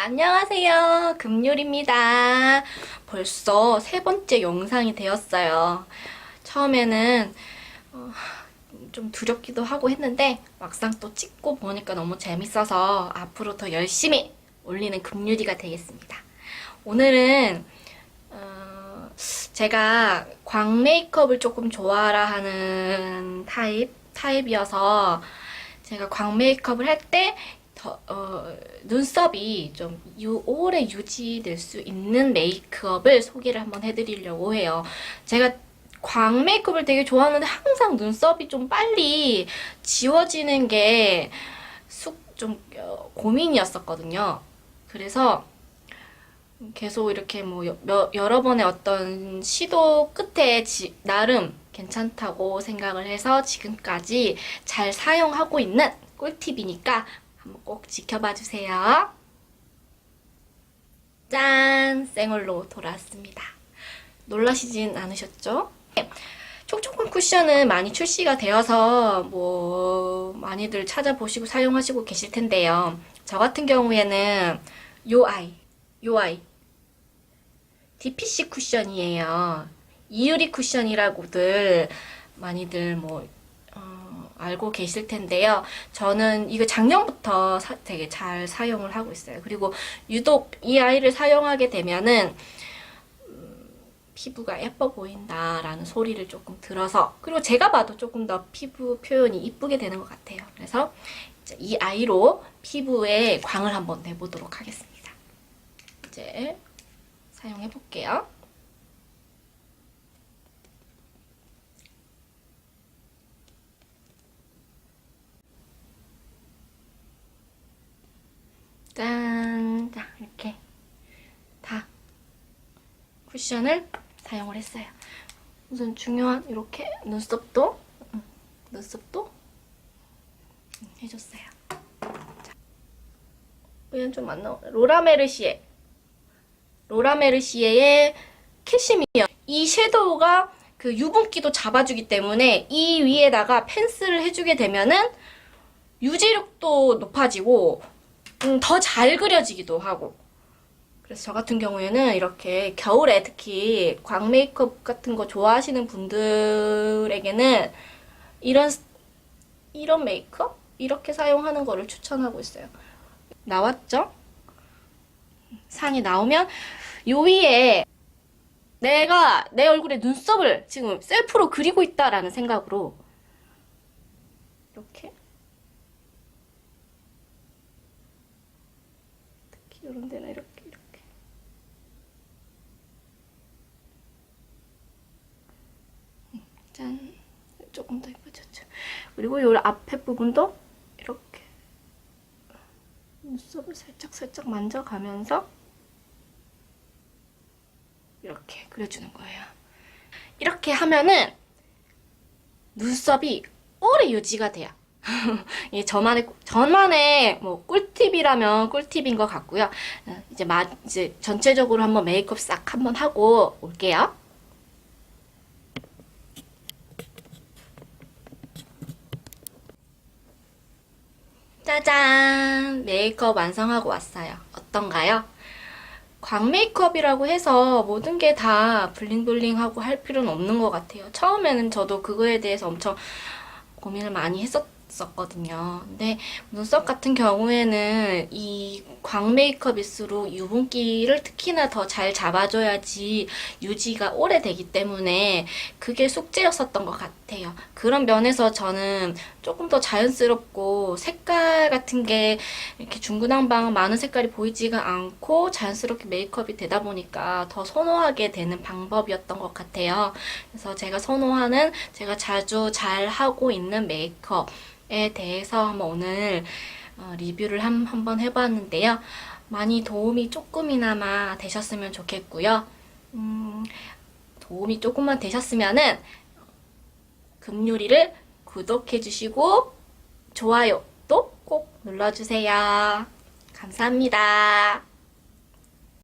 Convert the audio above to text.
안녕하세요. 금요리입니다. 벌써 세 번째 영상이 되었어요. 처음에는 어, 좀 두렵기도 하고 했는데 막상 또 찍고 보니까 너무 재밌어서 앞으로 더 열심히 올리는 금요리가 되겠습니다. 오늘은 어, 제가 광 메이크업을 조금 좋아라 하는 타입 타입이어서 제가 광 메이크업을 할 때 어, 눈썹이 좀 유, 오래 유지될 수 있는 메이크업을 소개를 한번 해드리려고 해요. 제가 광 메이크업을 되게 좋아하는데 항상 눈썹이 좀 빨리 지워지는 게 숙, 좀 어, 고민이었었거든요. 그래서 계속 이렇게 뭐 여, 몇- 여러 번의 어떤 시도 끝에 지- 나름 괜찮다고 생각을 해서 지금까지 잘 사용하고 있는 꿀팁이니까 한번 꼭 지켜봐 주세요. 짠! 생얼로 돌아왔습니다. 놀라시진 않으셨죠? 촉촉한 쿠션은 많이 출시가 되어서 뭐 많이들 찾아보시고 사용하시고 계실 텐데요. 저 같은 경우에는 요 아이, 요 아이 DPC 쿠션이에요. 이유리 쿠션이라고들 많이들 뭐 어, 알고 계실 텐데요. 저는 이거 작년부터 사- 되게 잘 사용을 하고 있어요. 그리고 유독 이 아이를 사용하게 되면은 음, 피부가 예뻐 보인다라는 소리를 조금 들어서 그리고 제가 봐도 조금 더 피부 표현이 이쁘게 되는 것 같아요. 그래서 이 아이로 피부에 광을 한번 내보도록 하겠습니다. 이제 사용해 볼게요. 짠! 자, 이렇게 다 쿠션을 사용을 했어요. 우선 중요한 이렇게 눈썹도 음, 눈썹도 음, 해줬어요. 자, 얘는 좀 안 나오네. 로라메르시에 로라메르시에의 캐시미어 이 섀도우가 그 유분기도 잡아주기 때문에 이 위에다가 펜슬을 해주게 되면은 유지력도 높아지고 음, 더 잘 그려지기도 하고 그래서 저 같은 경우에는 이렇게 겨울에 특히 광 메이크업 같은 거 좋아하시는 분들에게는 이런 스- 이런 메이크업 이렇게 사용하는 거를 추천하고 있어요. 나왔죠? 상이 나오면 요 위에 내가 내 얼굴에 눈썹을 지금 셀프로 그리고 있다라는 생각으로 이렇게 특히 이런 데는 이렇게 이렇게 음, 짠 조금 더 예뻐졌죠 그리고 요 앞에 부분도 이렇게 눈썹을 살짝 살짝 만져가면서 이렇게 그려주는 거예요. 이렇게 하면은 눈썹이 오래 유지가 돼요. 이 저만의 저만의 뭐 꿀팁이라면 꿀팁인 것 같고요. 어, 이제 마 이제 전체적으로 한번 메이크업 싹 한번 하고 올게요. 짜잔! 메이크업 완성하고 왔어요. 어떤가요? 광 메이크업이라고 해서 모든 게 다 블링블링하고 할 필요는 없는 것 같아요. 처음에는 저도 그거에 대해서 엄청 고민을 많이 했었 거든요. 근데 눈썹 같은 경우에는 이 광 메이크업일수록 유분기를 특히나 더 잘 잡아줘야지 유지가 오래되기 때문에 그게 숙제였었던 것 같아요. 그런 면에서 저는 조금 더 자연스럽고 색깔 같은 게 이렇게 중구난방 많은 색깔이 보이지가 않고 자연스럽게 메이크업이 되다 보니까 더 선호하게 되는 방법이었던 것 같아요. 그래서 제가 선호하는 제가 자주 잘 하고 있는 메이크업 에 대해서 한번 오늘 어, 리뷰를 한, 한번 해봤는데요. 많이 도움이 조금이나마 되셨으면 좋겠고요. 음, 도움이 조금만 되셨으면은 금요리를 구독해주시고 좋아요도 꼭 눌러주세요. 감사합니다.